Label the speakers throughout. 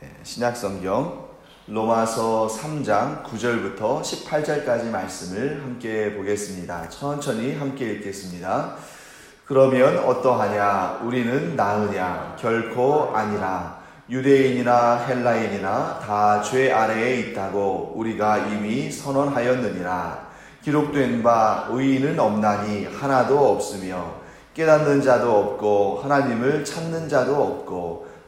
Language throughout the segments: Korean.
Speaker 1: 네, 신약성경 로마서 3장 9절부터 18절까지 말씀을 함께 보겠습니다. 천천히 함께 읽겠습니다. 그러면 어떠하냐? 우리는 나으냐? 결코 아니라. 유대인이나 헬라인이나 다 죄 아래에 있다고 우리가 이미 선언하였느니라. 기록된 바 의인은 없나니 하나도 없으며 깨닫는 자도 없고 하나님을 찾는 자도 없고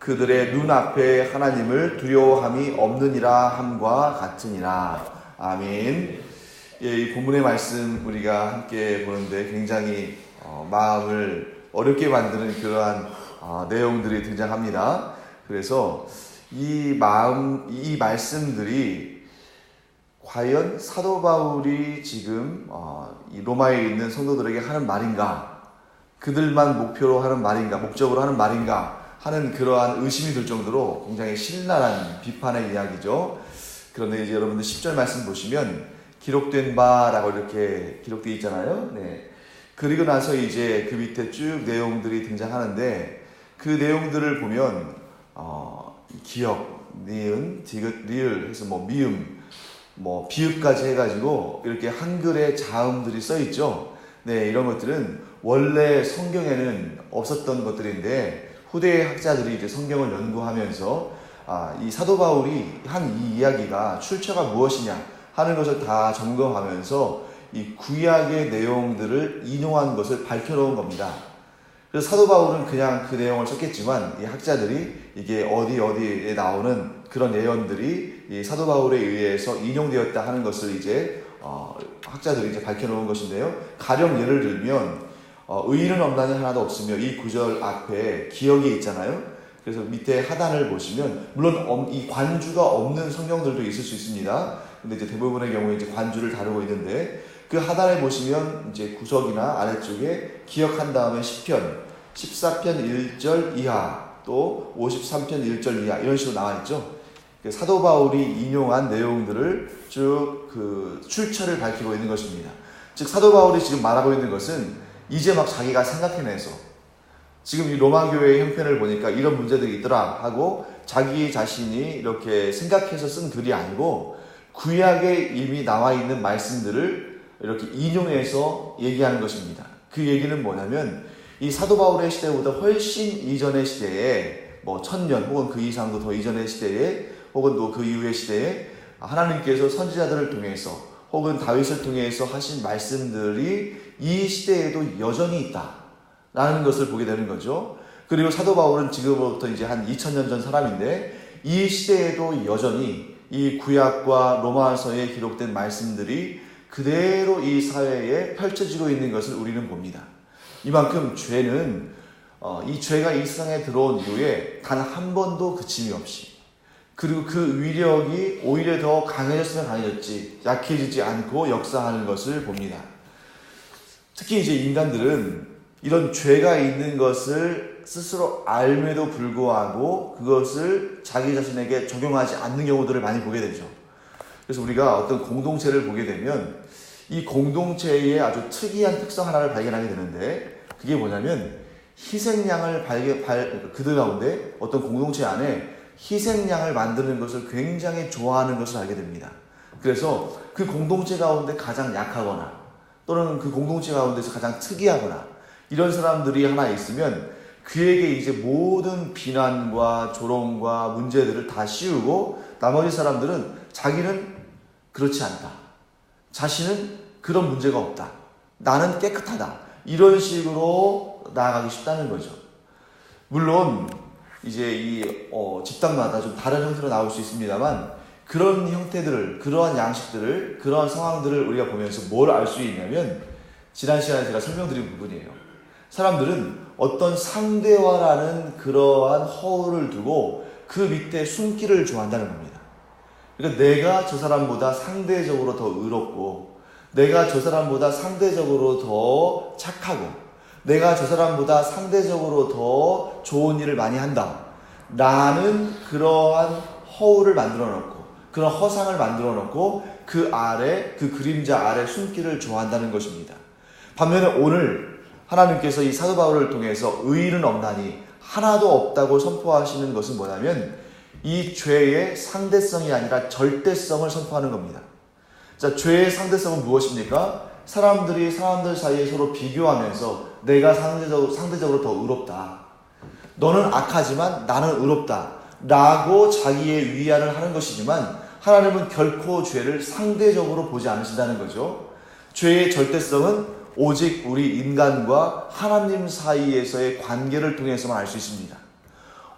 Speaker 1: 그들의 눈앞에 하나님을 두려워함이 없느니라 함과 같으니라. 아멘. 예, 이 본문의 말씀 우리가 함께 보는데 굉장히 어, 마음을 어렵게 만드는 그러한 어, 내용들이 등장합니다. 그래서 이 마음, 이 말씀들이 과연 사도 바울이 지금 어, 로마에 있는 성도들에게 하는 말인가? 그들만 목표로 하는 말인가? 목적으로 하는 말인가? 하는 그러한 의심이 들 정도로 굉장히 신랄한 비판의 이야기죠. 그런데 이제 여러분들 10절 말씀 보시면 기록된 바라고 이렇게 기록되어 있잖아요. 네. 그리고 나서 이제 그 밑에 쭉 내용들이 등장하는데 그 내용들을 보면 어, 기억, 니은, 디귿, 리을 해서 뭐 미음, 뭐 비읍까지 해가지고 이렇게 한글의 자음들이 써 있죠. 네, 이런 것들은 원래 성경에는 없었던 것들인데 후대 학자들이 이제 성경을 연구하면서 아, 이 사도 바울이 한 이 이야기가 출처가 무엇이냐 하는 것을 다 점검하면서 이 구약의 내용들을 인용한 것을 밝혀놓은 겁니다. 그래서 사도 바울은 그냥 그 내용을 썼겠지만 이 학자들이 이게 어디 어디에 나오는 그런 예언들이 이 사도 바울에 의해서 인용되었다 하는 것을 이제 어, 학자들이 이제 밝혀놓은 것인데요. 가령 예를 들면 어, 의인은 없나니 하나도 없으며 이 구절 앞에 기억이 있잖아요. 그래서 밑에 하단을 보시면 물론 이 관주가 없는 성경들도 있을 수 있습니다. 근데 이제 대부분의 경우에 이제 관주를 다루고 있는데 그 하단에 보시면 이제 구석이나 아래쪽에 기억한 다음에 10편, 14편 1절 이하 또 53편 1절 이하 이런 식으로 나와 있죠. 그 사도 바울이 인용한 내용들을 쭉 그 출처를 밝히고 있는 것입니다. 즉 사도 바울이 지금 말하고 있는 것은 이제 막 자기가 생각해내서 지금 이 로마 교회의 형편을 보니까 이런 문제들이 있더라 하고 자기 자신이 이렇게 생각해서 쓴 글이 아니고 구약에 이미 나와 있는 말씀들을 이렇게 인용해서 얘기하는 것입니다. 그 얘기는 뭐냐면 이 사도 바울의 시대보다 훨씬 이전의 시대에 뭐 천년 혹은 그 이상도 더 이전의 시대에 혹은 또 그 이후의 시대에 하나님께서 선지자들을 통해서 혹은 다윗을 통해서 하신 말씀들이 이 시대에도 여전히 있다. 라는 것을 보게 되는 거죠. 그리고 사도 바울은 지금부터 이제 한 2000년 전 사람인데 이 시대에도 여전히 이 구약과 로마서에 기록된 말씀들이 그대로 이 사회에 펼쳐지고 있는 것을 우리는 봅니다. 이만큼 죄는 어, 이 죄가 이 세상에 들어온 이후에 단 한 번도 그침이 없이 그리고 그 위력이 오히려 더 강해졌으면 강해졌지 약해지지 않고 역사하는 것을 봅니다. 특히 이제 인간들은 이런 죄가 있는 것을 스스로 알매도 불구하고 그것을 자기 자신에게 적용하지 않는 경우들을 많이 보게 되죠. 그래서 우리가 어떤 공동체를 보게 되면 이 공동체의 아주 특이한 특성 하나를 발견하게 되는데 그게 뭐냐면 희생양을 발견, 발, 그들 가운데 어떤 공동체 안에 희생양을 만드는 것을 굉장히 좋아하는 것을 알게 됩니다. 그래서 그 공동체 가운데 가장 약하거나 또는 그 공동체 가운데서 가장 특이하거나 이런 사람들이 하나 있으면 그에게 이제 모든 비난과 조롱과 문제들을 다 씌우고 나머지 사람들은 자기는 그렇지 않다. 자신은 그런 문제가 없다. 나는 깨끗하다. 이런 식으로 나아가기 쉽다는 거죠. 물론 이제 이 어, 집단마다 좀 다른 형태로 나올 수 있습니다만 그런 형태들을 그러한 양식들을 그러한 상황들을 우리가 보면서 뭘 알 수 있냐면 지난 시간에 제가 설명드린 부분이에요. 사람들은 어떤 상대화라는 그러한 허울을 두고 그 밑에 숨기를 좋아한다는 겁니다. 그러니까 내가 저 사람보다 상대적으로 더 의롭고, 내가 저 사람보다 상대적으로 더 착하고, 내가 저 사람보다 상대적으로 더 좋은 일을 많이 한다. 라는 그러한 허울을 만들어 놓고, 그런 허상을 만들어 놓고, 그 아래, 그 그림자 아래 숨기를 좋아한다는 것입니다. 반면에 오늘 하나님께서 이 사도 바울을 통해서 의인은 없나니 하나도 없다고 선포하시는 것은 뭐냐면 이 죄의 상대성이 아니라 절대성을 선포하는 겁니다. 자, 죄의 상대성은 무엇입니까? 사람들이 사람들 사이에 서로 비교하면서 내가 상대적으로, 상대적으로 더 의롭다. 너는 악하지만 나는 의롭다. 라고 자기의 위안을 하는 것이지만 하나님은 결코 죄를 상대적으로 보지 않으신다는 거죠. 죄의 절대성은 오직 우리 인간과 하나님 사이에서의 관계를 통해서만 알 수 있습니다.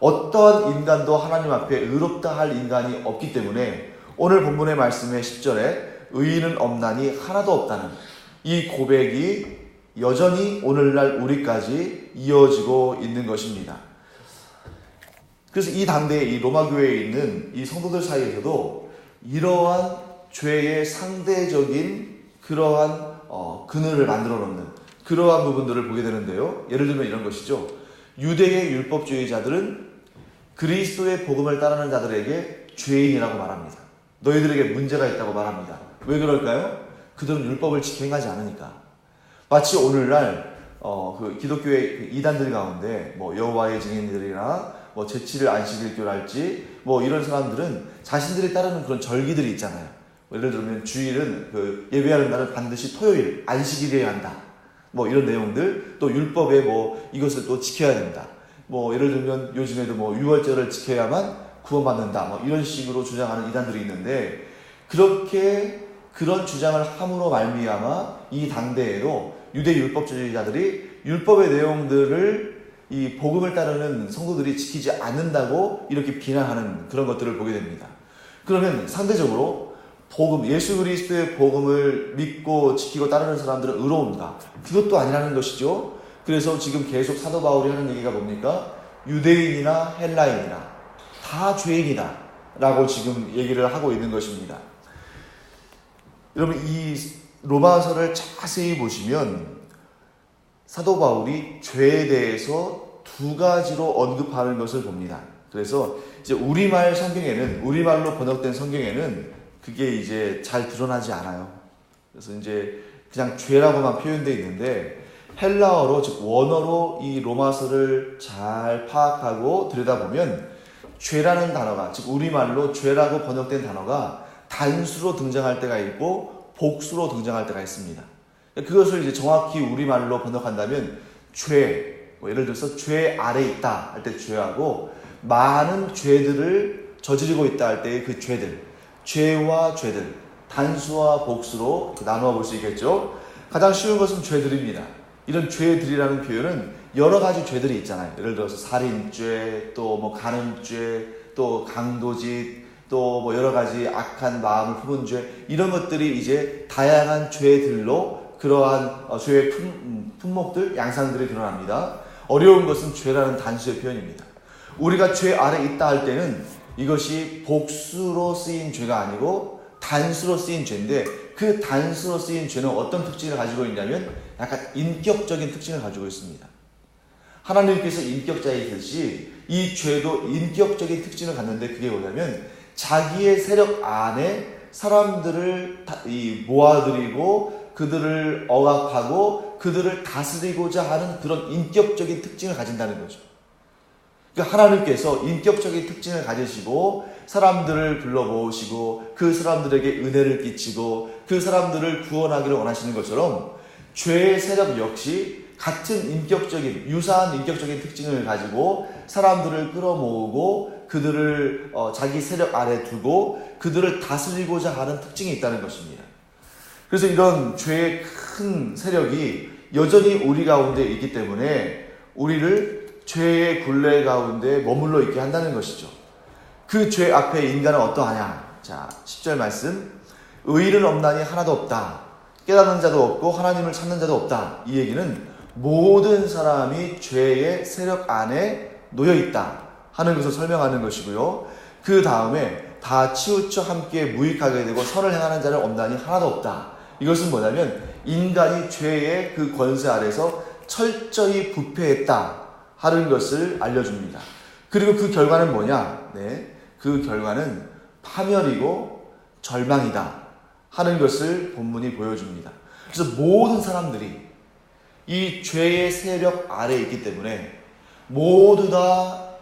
Speaker 1: 어떠한 인간도 하나님 앞에 의롭다 할 인간이 없기 때문에 오늘 본문의 말씀의 10절에 의인은 없나니 하나도 없다는 이 고백이 여전히 오늘날 우리까지 이어지고 있는 것입니다. 그래서 이 당대에 이 로마 교회에 있는 이 성도들 사이에서도 이러한 죄의 상대적인 그러한 어, 그늘을 만들어 놓는 그러한 부분들을 보게 되는데요. 예를 들면 이런 것이죠. 유대의 율법주의자들은 그리스도의 복음을 따르는 자들에게 죄인이라고 말합니다. 너희들에게 문제가 있다고 말합니다. 왜 그럴까요? 그들은 율법을 지켜행하지 않으니까. 마치 오늘날 어, 그 기독교의 그 이단들 가운데 뭐 여호와의 증인들이나 뭐 제칠을 안식일교랄지 뭐 이런 사람들은 자신들이 따르는 그런 절기들이 있잖아요. 뭐 예를 들면 주일은 그 예배하는 날은 반드시 토요일 안식일이어야 한다. 뭐 이런 내용들 또 율법에 뭐 이것을 또 지켜야 된다. 뭐 예를 들면 요즘에도 뭐 유월절을 지켜야만 구원받는다. 뭐 이런 식으로 주장하는 이단들이 있는데 그렇게 그런 주장을 함으로 말미암아 이 당대에도 유대 율법주의자들이 율법의 내용들을 이 복음을 따르는 성도들이 지키지 않는다고 이렇게 비난하는 그런 것들을 보게 됩니다. 그러면 상대적으로 복음, 예수 그리스도의 복음을 믿고 지키고 따르는 사람들은 의로운가? 그것도 아니라는 것이죠. 그래서 지금 계속 사도 바울이 하는 얘기가 뭡니까? 유대인이나 헬라인이나 다 죄인이다. 라고 지금 얘기를 하고 있는 것입니다. 여러분, 이 로마서를 자세히 보시면 사도 바울이 죄에 대해서 두 가지로 언급하는 것을 봅니다. 그래서 이제 우리말 성경에는, 우리말로 번역된 성경에는 그게 이제 잘 드러나지 않아요. 그래서 이제 그냥 죄라고만 표현되어 있는데 헬라어로 즉 원어로 이 로마서를 잘 파악하고 들여다보면 죄라는 단어가 즉 우리말로 죄라고 번역된 단어가 단수로 등장할 때가 있고 복수로 등장할 때가 있습니다. 그것을 이제 정확히 우리말로 번역한다면 죄, 뭐 예를 들어서 죄 아래 있다 할 때 죄하고 많은 죄들을 저지르고 있다 할 때의 그 죄들 죄와 죄들, 단수와 복수로 나누어 볼 수 있겠죠. 가장 쉬운 것은 죄들입니다. 이런 죄들이라는 표현은 여러 가지 죄들이 있잖아요. 예를 들어서 살인죄, 또 뭐 간음죄, 또 강도짓, 또 뭐 여러 가지 악한 마음을 품은 죄, 이런 것들이 이제 다양한 죄들로 그러한 어, 죄의 품, 품목들, 양상들이 드러납니다. 어려운 것은 죄라는 단수의 표현입니다. 우리가 죄 아래 있다 할 때는 이것이 복수로 쓰인 죄가 아니고 단수로 쓰인 죄인데 그 단수로 쓰인 죄는 어떤 특징을 가지고 있냐면 약간 인격적인 특징을 가지고 있습니다. 하나님께서 인격자이듯이 이 죄도 인격적인 특징을 갖는데 그게 뭐냐면 자기의 세력 안에 사람들을 모아들이고 그들을 억압하고 그들을 다스리고자 하는 그런 인격적인 특징을 가진다는 거죠. 그러니까 하나님께서 인격적인 특징을 가지시고 사람들을 불러 모으시고 그 사람들에게 은혜를 끼치고 그 사람들을 구원하기를 원하시는 것처럼 죄의 세력 역시 같은 인격적인 유사한 인격적인 특징을 가지고 사람들을 끌어모으고 그들을 어, 자기 세력 아래 두고 그들을 다스리고자 하는 특징이 있다는 것입니다. 그래서 이런 죄의 큰 세력이 여전히 우리 가운데 있기 때문에 우리를 죄의 굴레 가운데 머물러 있게 한다는 것이죠. 그 죄 앞에 인간은 어떠하냐? 자, 10절 말씀. 의일은 없나니 하나도 없다. 깨닫는 자도 없고 하나님을 찾는 자도 없다. 이 얘기는 모든 사람이 죄의 세력 안에 놓여 있다 하는 것을 설명하는 것이고요. 그 다음에 다 치우쳐 함께 무익하게 되고 선을 행하는 자를 없나니 하나도 없다. 이것은 뭐냐면 인간이 죄의 그 권세 아래서 철저히 부패했다 하는 것을 알려줍니다. 그리고 그 결과는 뭐냐? 네, 그 결과는 파멸이고 절망이다 하는 것을 본문이 보여줍니다. 그래서 모든 사람들이 이 죄의 세력 아래에 있기 때문에 모두 다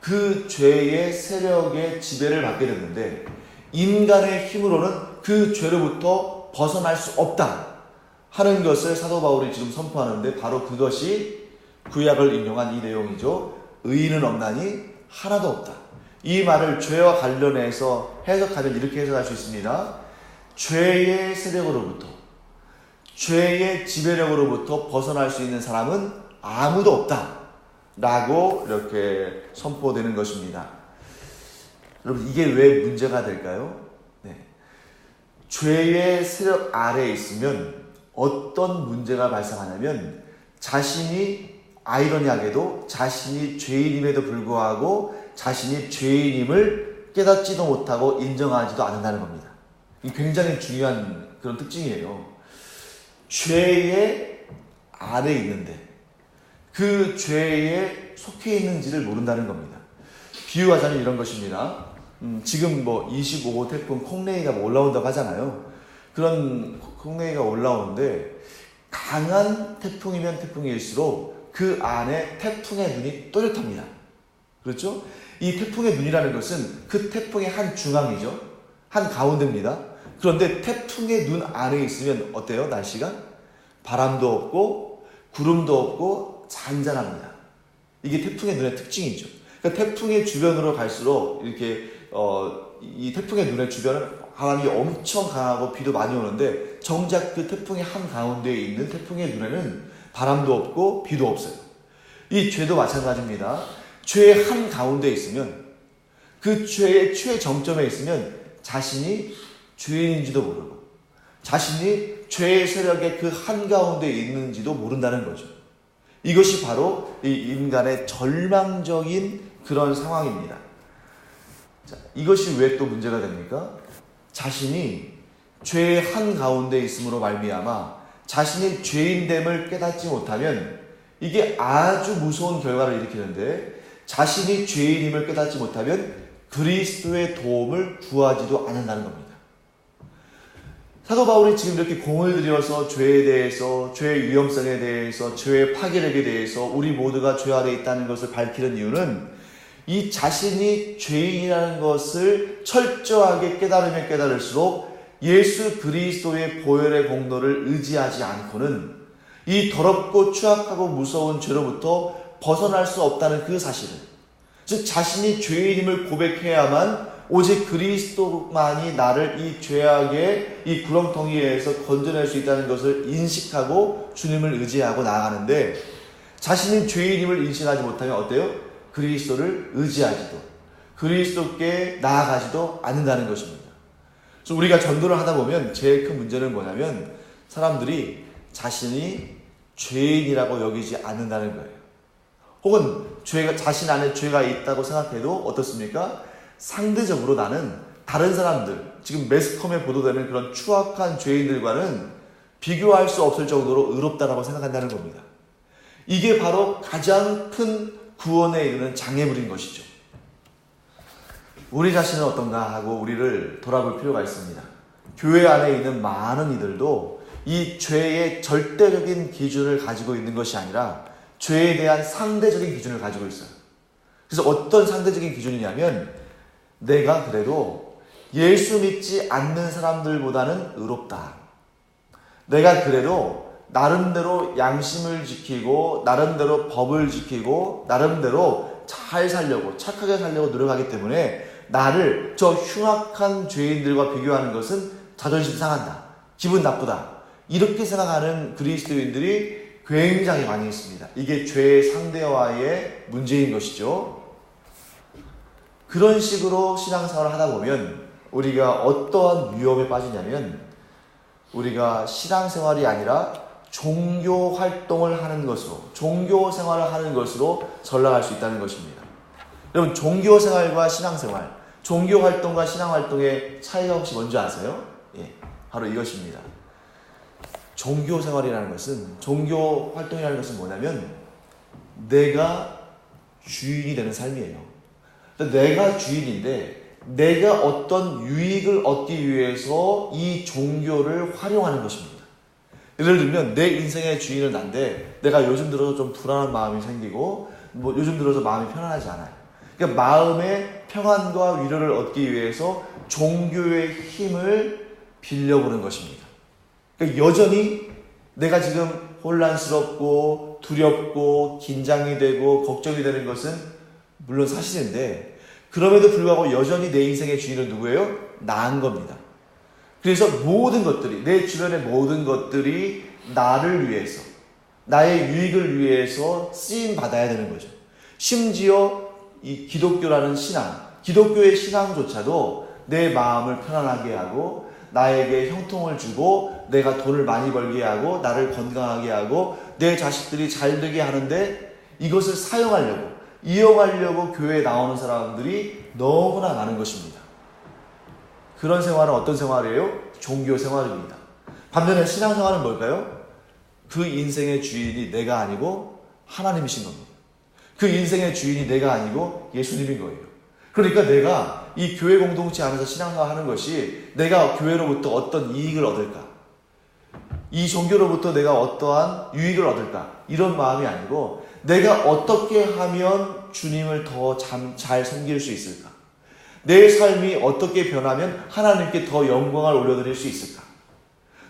Speaker 1: 그 죄의 세력의 지배를 받게 됐는데 인간의 힘으로는 그 죄로부터 벗어날 수 없다 하는 것을 사도 바울이 지금 선포하는데 바로 그것이 구약을 인용한 이 내용이죠. 의인은 없나니 하나도 없다. 이 말을 죄와 관련해서 해석하면 이렇게 해석할 수 있습니다. 죄의 세력으로부터 죄의 지배력으로부터 벗어날 수 있는 사람은 아무도 없다. 라고 이렇게 선포되는 것입니다. 여러분, 이게 왜 문제가 될까요? 네. 죄의 세력 아래에 있으면 어떤 문제가 발생하냐면 자신이 아이러니하게도 자신이 죄인임에도 불구하고 자신이 죄인임을 깨닫지도 못하고 인정하지도 않는다는 겁니다. 이 굉장히 중요한 그런 특징이에요. 죄의 아래 있는데 그 죄에 속해 있는지를 모른다는 겁니다. 비유하자면 이런 것입니다. 음, 지금 뭐 25호 태풍 콩레이가 뭐 올라온다고 하잖아요. 그런 콩레이가 올라오는데 강한 태풍이면 태풍일수록 그 안에 태풍의 눈이 또렷합니다. 그렇죠? 이 태풍의 눈이라는 것은 그 태풍의 한 중앙이죠. 한 가운데입니다. 그런데 태풍의 눈 안에 있으면 어때요? 날씨가? 바람도 없고 구름도 없고 잔잔합니다. 이게 태풍의 눈의 특징이죠. 그러니까 태풍의 주변으로 갈수록 이렇게 어, 이 태풍의 눈의 주변은 바람이 엄청 강하고 비도 많이 오는데 정작 그 태풍의 한 가운데에 있는 태풍의 눈에는 바람도 없고 비도 없어요. 이 죄도 마찬가지입니다. 죄의 한 가운데에 있으면 그 죄의 최정점에 있으면 자신이 죄인인지도 모르고 자신이 죄의 세력의 그 한가운데 있는지도 모른다는 거죠. 이것이 바로 이 인간의 절망적인 그런 상황입니다. 자, 이것이 왜 또 문제가 됩니까? 자신이 죄의 한 가운데 있음으로 말미암아 자신이 죄인됨을 깨닫지 못하면 이게 아주 무서운 결과를 일으키는데 자신이 죄인임을 깨닫지 못하면 그리스도의 도움을 구하지도 않는다는 겁니다. 사도 바울이 지금 이렇게 공을 들여서 죄에 대해서, 죄의 위험성에 대해서, 죄의 파괴력에 대해서 우리 모두가 죄 아래 있다는 것을 밝히는 이유는 이 자신이 죄인이라는 것을 철저하게 깨달으면 깨달을수록 예수 그리스도의 보혈의 공로를 의지하지 않고는 이 더럽고 추악하고 무서운 죄로부터 벗어날 수 없다는 그 사실을 즉 자신이 죄인임을 고백해야만 오직 그리스도만이 나를 이 죄악의 이 구렁텅이에서 건져낼 수 있다는 것을 인식하고 주님을 의지하고 나아가는데 자신이 죄인임을 인식하지 못하면 어때요? 그리스도를 의지하지도 그리스도께 나아가지도 않는다는 것입니다. 그래서 우리가 전도를 하다 보면 제일 큰 문제는 뭐냐면 사람들이 자신이 죄인이라고 여기지 않는다는 거예요. 혹은 죄가 자신 안에 죄가 있다고 생각해도 어떻습니까? 상대적으로 나는 다른 사람들, 지금 매스컴에 보도되는 그런 추악한 죄인들과는 비교할 수 없을 정도로 의롭다라고 생각한다는 겁니다. 이게 바로 가장 큰 구원에 이르는 장애물인 것이죠. 우리 자신은 어떤가 하고 우리를 돌아볼 필요가 있습니다. 교회 안에 있는 많은 이들도 이 죄의 절대적인 기준을 가지고 있는 것이 아니라 죄에 대한 상대적인 기준을 가지고 있어요. 그래서 어떤 상대적인 기준이냐면 내가 그래도 예수 믿지 않는 사람들보다는 의롭다. 내가 그래도 나름대로 양심을 지키고 나름대로 법을 지키고 나름대로 잘 살려고 착하게 살려고 노력하기 때문에 나를 저 흉악한 죄인들과 비교하는 것은 자존심 상한다. 기분 나쁘다. 이렇게 생각하는 그리스도인들이 굉장히 많이 있습니다. 이게 죄의 상대와의 문제인 것이죠. 그런 식으로 신앙생활을 하다 보면 우리가 어떠한 위험에 빠지냐면 우리가 신앙생활이 아니라 종교 활동을 하는 것으로 종교 생활을 하는 것으로 전락할 수 있다는 것입니다. 여러분 종교 생활과 신앙생활 종교 활동과 신앙 활동의 차이가 혹시 뭔지 아세요? 예, 바로 이것입니다. 종교 생활이라는 것은 종교 활동이라는 것은 뭐냐면 내가 주인이 되는 삶이에요. 내가 주인인데 내가 어떤 유익을 얻기 위해서 이 종교를 활용하는 것입니다. 예를 들면 내 인생의 주인은 난데 내가 요즘 들어서 좀 불안한 마음이 생기고 뭐 요즘 들어서 마음이 편안하지 않아요. 그러니까 마음의 평안과 위로를 얻기 위해서 종교의 힘을 빌려보는 것입니다. 그러니까 여전히 내가 지금 혼란스럽고 두렵고 긴장이 되고 걱정이 되는 것은 물론 사실인데 그럼에도 불구하고 여전히 내 인생의 주인은 누구예요? 나인 겁니다. 그래서 모든 것들이 내 주변의 모든 것들이 나를 위해서 나의 유익을 위해서 쓰임 받아야 되는 거죠. 심지어 이 기독교라는 신앙, 기독교의 신앙조차도 내 마음을 편안하게 하고 나에게 형통을 주고 내가 돈을 많이 벌게 하고 나를 건강하게 하고 내 자식들이 잘 되게 하는데 이것을 사용하려고 이용하려고 교회에 나오는 사람들이 너무나 많은 것입니다. 그런 생활은 어떤 생활이에요? 종교 생활입니다. 반면에 신앙 생활은 뭘까요? 그 인생의 주인이 내가 아니고 하나님이신 겁니다. 그 인생의 주인이 내가 아니고 예수님인 거예요. 그러니까 내가 이 교회 공동체 안에서 신앙생활 하는 것이 내가 교회로부터 어떤 이익을 얻을까? 이 종교로부터 내가 어떠한 유익을 얻을까? 이런 마음이 아니고 내가 어떻게 하면 주님을 더 잘 섬길 수 있을까? 내 삶이 어떻게 변하면 하나님께 더 영광을 올려드릴 수 있을까?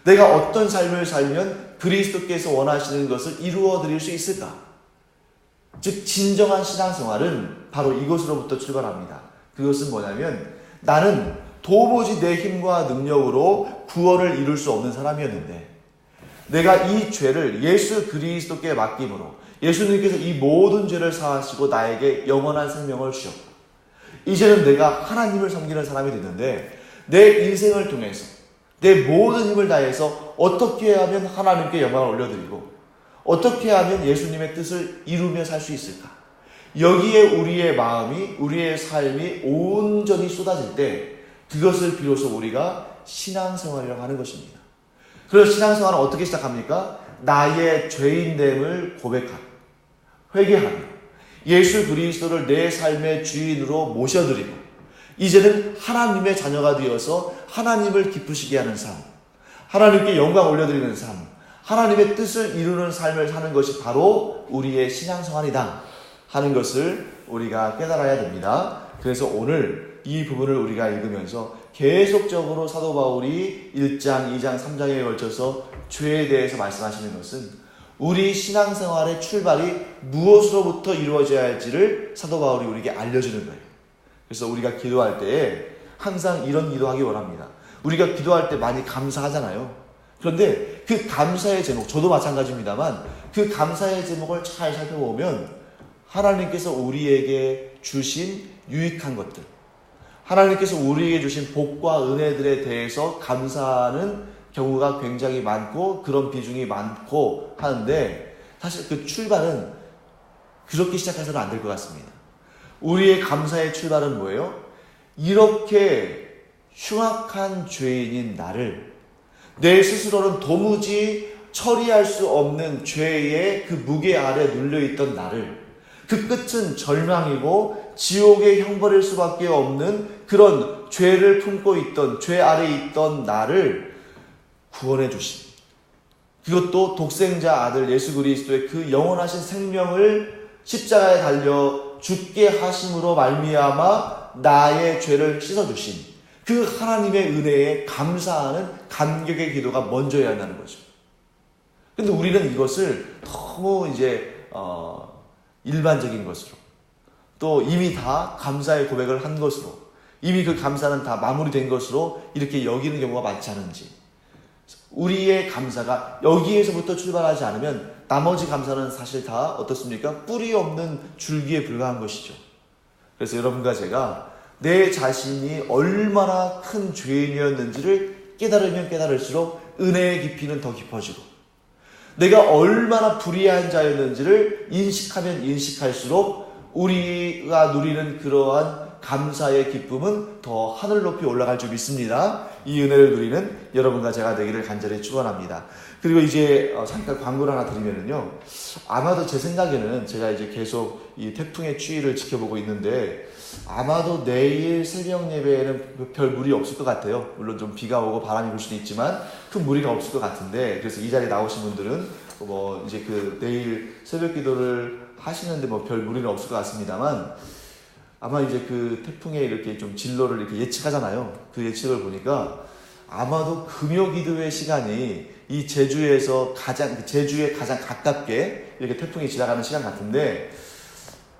Speaker 1: 내가 어떤 삶을 살면 그리스도께서 원하시는 것을 이루어 드릴 수 있을까? 즉, 진정한 신앙생활은 바로 이것으로부터 출발합니다. 그것은 뭐냐면 나는 도무지 내 힘과 능력으로 구원을 이룰 수 없는 사람이었는데 내가 이 죄를 예수 그리스도께 맡김으로 예수님께서 이 모든 죄를 사하시고 나에게 영원한 생명을 주셨고 이제는 내가 하나님을 섬기는 사람이 됐는데 내 인생을 통해서 내 모든 힘을 다해서 어떻게 하면 하나님께 영광을 올려드리고 어떻게 하면 예수님의 뜻을 이루며 살 수 있을까? 여기에 우리의 마음이 우리의 삶이 온전히 쏟아질 때 그것을 비로소 우리가 신앙생활이라고 하는 것입니다. 그래서 신앙생활은 어떻게 시작합니까? 나의 죄인됨을 고백하고 회개하며 예수 그리스도를 내 삶의 주인으로 모셔드리고 이제는 하나님의 자녀가 되어서 하나님을 기쁘시게 하는 삶, 하나님께 영광 올려드리는 삶, 하나님의 뜻을 이루는 삶을 사는 것이 바로 우리의 신앙생활이다 하는 것을 우리가 깨달아야 됩니다. 그래서 오늘 이 부분을 우리가 읽으면서 계속적으로 사도 바울이 1장, 2장, 3장에 걸쳐서 죄에 대해서 말씀하시는 것은 우리 신앙생활의 출발이 무엇으로부터 이루어져야 할지를 사도 바울이 우리에게 알려주는 거예요. 그래서 우리가 기도할 때에 항상 이런 기도하기 원합니다. 우리가 기도할 때 많이 감사하잖아요. 그런데 그 감사의 제목, 저도 마찬가지입니다만 그 감사의 제목을 잘 살펴보면 하나님께서 우리에게 주신 유익한 것들, 하나님께서 우리에게 주신 복과 은혜들에 대해서 감사하는 경우가 굉장히 많고 그런 비중이 많고 하는데 사실 그 출발은 그렇게 시작해서는 안 될 것 같습니다. 우리의 감사의 출발은 뭐예요? 이렇게 흉악한 죄인인 나를 내 스스로는 도무지 처리할 수 없는 죄의 그 무게 아래 눌려있던 나를 그 끝은 절망이고 지옥의 형벌일 수밖에 없는 그런 죄를 품고 있던 죄 아래 있던 나를 구원해 주신 그것도 독생자 아들 예수 그리스도의 그 영원하신 생명을 십자가에 달려 죽게 하심으로 말미암아 나의 죄를 씻어 주신 그 하나님의 은혜에 감사하는 감격의 기도가 먼저야 한다는 거죠. 근데 우리는 이것을 너무 이제 어 일반적인 것으로 또 이미 다 감사의 고백을 한 것으로 이미 그 감사는 다 마무리된 것으로 이렇게 여기는 경우가 많지 않은지 우리의 감사가 여기에서부터 출발하지 않으면 나머지 감사는 사실 다 어떻습니까? 뿌리 없는 줄기에 불과한 것이죠. 그래서 여러분과 제가 내 자신이 얼마나 큰 죄인이었는지를 깨달으면 깨달을수록 은혜의 깊이는 더 깊어지고 내가 얼마나 불의한 자였는지를 인식하면 인식할수록 우리가 누리는 그러한 감사의 기쁨은 더 하늘 높이 올라갈 줄 믿습니다. 이 은혜를 누리는 여러분과 제가 되기를 간절히 축원합니다. 그리고 이제 어, 잠깐 광고를 하나 드리면은요. 아마도 제 생각에는 제가 이제 계속 이 태풍의 추이를 지켜보고 있는데 아마도 내일 새벽 예배에는 별 무리 없을 것 같아요. 물론 좀 비가 오고 바람이 불 수도 있지만 큰 무리가 없을 것 같은데 그래서 이 자리에 나오신 분들은 뭐 이제 그 내일 새벽 기도를 하시는데 뭐 별 무리는 없을 것 같습니다만 아마 이제 그 태풍에 이렇게 좀 진로를 이렇게 예측하잖아요. 그 예측을 보니까 아마도 금요 기도의 시간이 이 제주에서 가장 제주에 가장 가깝게 이렇게 태풍이 지나가는 시간 같은데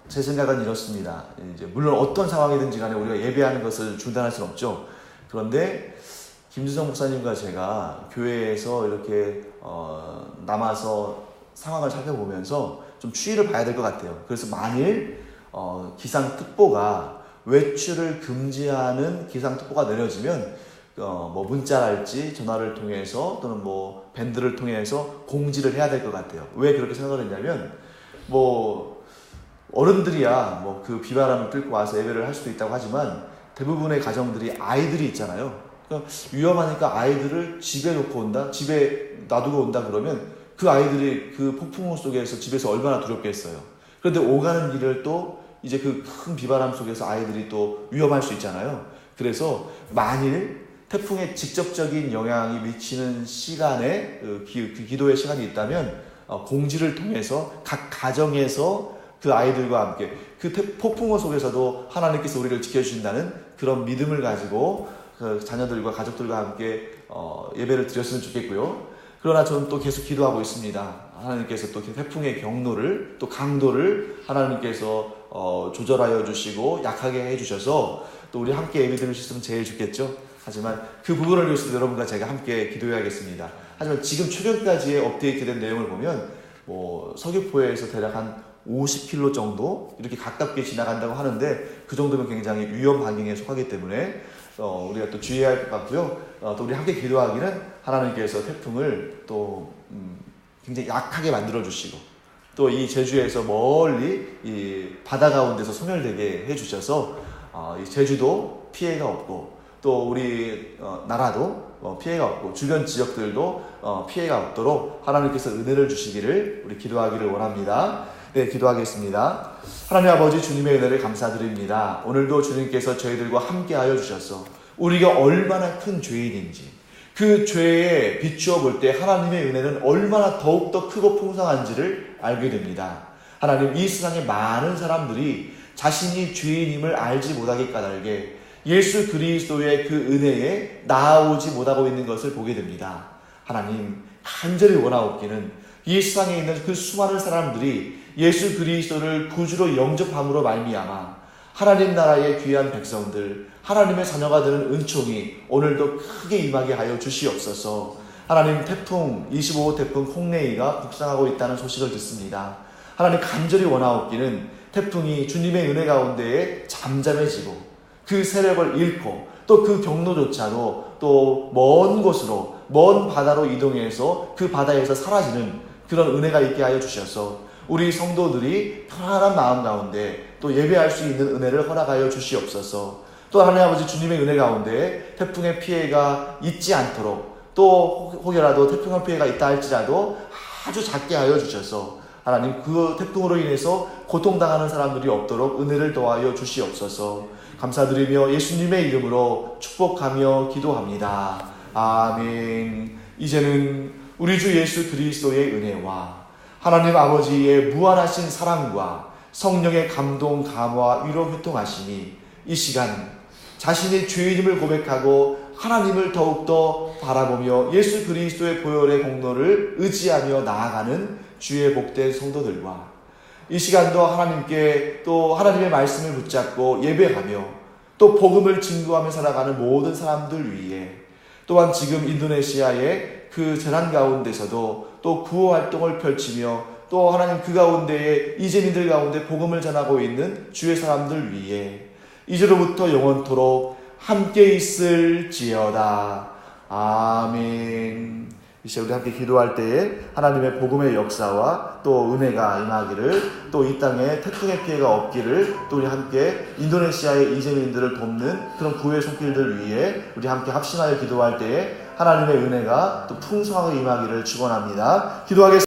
Speaker 1: 제 생각은 이렇습니다. 이제 물론 어떤 상황이든지 간에 우리가 예배하는 것을 중단할 수는 없죠. 그런데 김주성 목사님과 제가 교회에서 이렇게 어, 남아서 상황을 살펴보면서 좀 추이를 봐야 될 것 같아요. 그래서 만일 어, 기상특보가 외출을 금지하는 기상특보가 내려지면 어, 뭐 문자랄지 전화를 통해서 또는 뭐 밴드를 통해서 공지를 해야 될 것 같아요. 왜 그렇게 생각을 했냐면 뭐 어른들이야 뭐 그 비바람을 뚫고 와서 예배를 할 수도 있다고 하지만 대부분의 가정들이 아이들이 있잖아요. 그러니까 위험하니까 아이들을 집에 놓고 온다, 집에 놔두고 온다 그러면 그 아이들이 그 폭풍우 속에서 집에서 얼마나 두렵겠어요. 그런데 오가는 길을 또 이제 그 큰 비바람 속에서 아이들이 또 위험할 수 있잖아요. 그래서 만일 태풍의 직접적인 영향이 미치는 시간에 그, 기, 그 기도의 시간이 있다면 어, 공지를 통해서 각 가정에서 그 아이들과 함께 그 폭풍우 속에서도 하나님께서 우리를 지켜주신다는 그런 믿음을 가지고 그 자녀들과 가족들과 함께 어, 예배를 드렸으면 좋겠고요. 그러나 저는 또 계속 기도하고 있습니다. 하나님께서 또 태풍의 경로를 또 강도를 하나님께서 어, 조절하여 주시고 약하게 해주셔서 또 우리 함께 예배 드릴 수 있으면 제일 좋겠죠. 하지만 그 부분을 위해서 여러분과 제가 함께 기도해야겠습니다. 하지만 지금 최근까지의 업데이트된 내용을 보면 뭐 서귀포에서 대략 한 50km 정도 이렇게 가깝게 지나간다고 하는데 그 정도면 굉장히 위험 반경에 속하기 때문에 어, 우리가 또 주의해야 할 것 같고요. 어, 또 우리 함께 기도하기는 하나님께서 태풍을 또 음, 굉장히 약하게 만들어 주시고 또 이 제주에서 멀리 이 바다 가운데서 소멸되게 해 주셔서 어, 이 제주도 피해가 없고 또 우리 어, 나라도 어, 피해가 없고 주변 지역들도 어, 피해가 없도록 하나님께서 은혜를 주시기를 우리 기도하기를 원합니다. 네, 기도하겠습니다. 하나님 아버지 주님의 은혜를 감사드립니다. 오늘도 주님께서 저희들과 함께하여 주셔서 우리가 얼마나 큰 죄인인지 그 죄에 비추어 볼 때 하나님의 은혜는 얼마나 더욱더 크고 풍성한지를 알게 됩니다. 하나님 이 세상에 많은 사람들이 자신이 죄인임을 알지 못하게 까닭에 예수 그리스도의 그 은혜에 나아오지 못하고 있는 것을 보게 됩니다. 하나님 간절히 원하옵기는 이 세상에 있는 그 수많은 사람들이 예수 그리스도를 구주로 영접함으로 말미암아 하나님 나라의 귀한 백성들, 하나님의 자녀가 되는 은총이 오늘도 크게 임하게 하여 주시옵소서. 하나님 태풍 25호 태풍 콩네이가 북상하고 있다는 소식을 듣습니다. 하나님 간절히 원하옵기는 태풍이 주님의 은혜 가운데에 잠잠해지고 그 세력을 잃고 또 그 경로조차도 또 먼 곳으로 먼 바다로 이동해서 그 바다에서 사라지는 그런 은혜가 있게 하여 주셔서 우리 성도들이 편안한 마음 가운데 또 예배할 수 있는 은혜를 허락하여 주시옵소서. 또 하나님 아버지 주님의 은혜 가운데 태풍의 피해가 있지 않도록 또 혹여라도 태풍의 피해가 있다 할지라도 아주 작게 하여 주셔서 하나님 그 태풍으로 인해서 고통당하는 사람들이 없도록 은혜를 도하여 주시옵소서. 감사드리며 예수님의 이름으로 축복하며 기도합니다. 아멘. 이제는 우리 주 예수 그리스도의 은혜와 하나님 아버지의 무한하신 사랑과 성령의 감동, 감화, 위로 교통하시니 이 시간 자신의 죄인임을 고백하고 하나님을 더욱더 바라보며 예수 그리스도의 보혈의 공로를 의지하며 나아가는 주의 복된 성도들과 이 시간도 하나님께 또 하나님의 말씀을 붙잡고 예배하며 또 복음을 증거하며 살아가는 모든 사람들 위해 또한 지금 인도네시아의 그 재난 가운데서도 또 구호 활동을 펼치며 또 하나님 그 가운데에 이재민들 가운데 복음을 전하고 있는 주의 사람들 위해 이제로부터 영원토록 함께 있을지어다. 아멘. 이제 우리 함께 기도할 때에 하나님의 복음의 역사와 또 은혜가 임하기를 또 이 땅에 태풍의 피해가 없기를 또 우리 함께 인도네시아의 이재민들을 돕는 그런 구호의 손길들 위해 우리 함께 합심하여 기도할 때에 하나님의 은혜가 또 풍성하게 임하기를 축원합니다. 기도하겠습니다.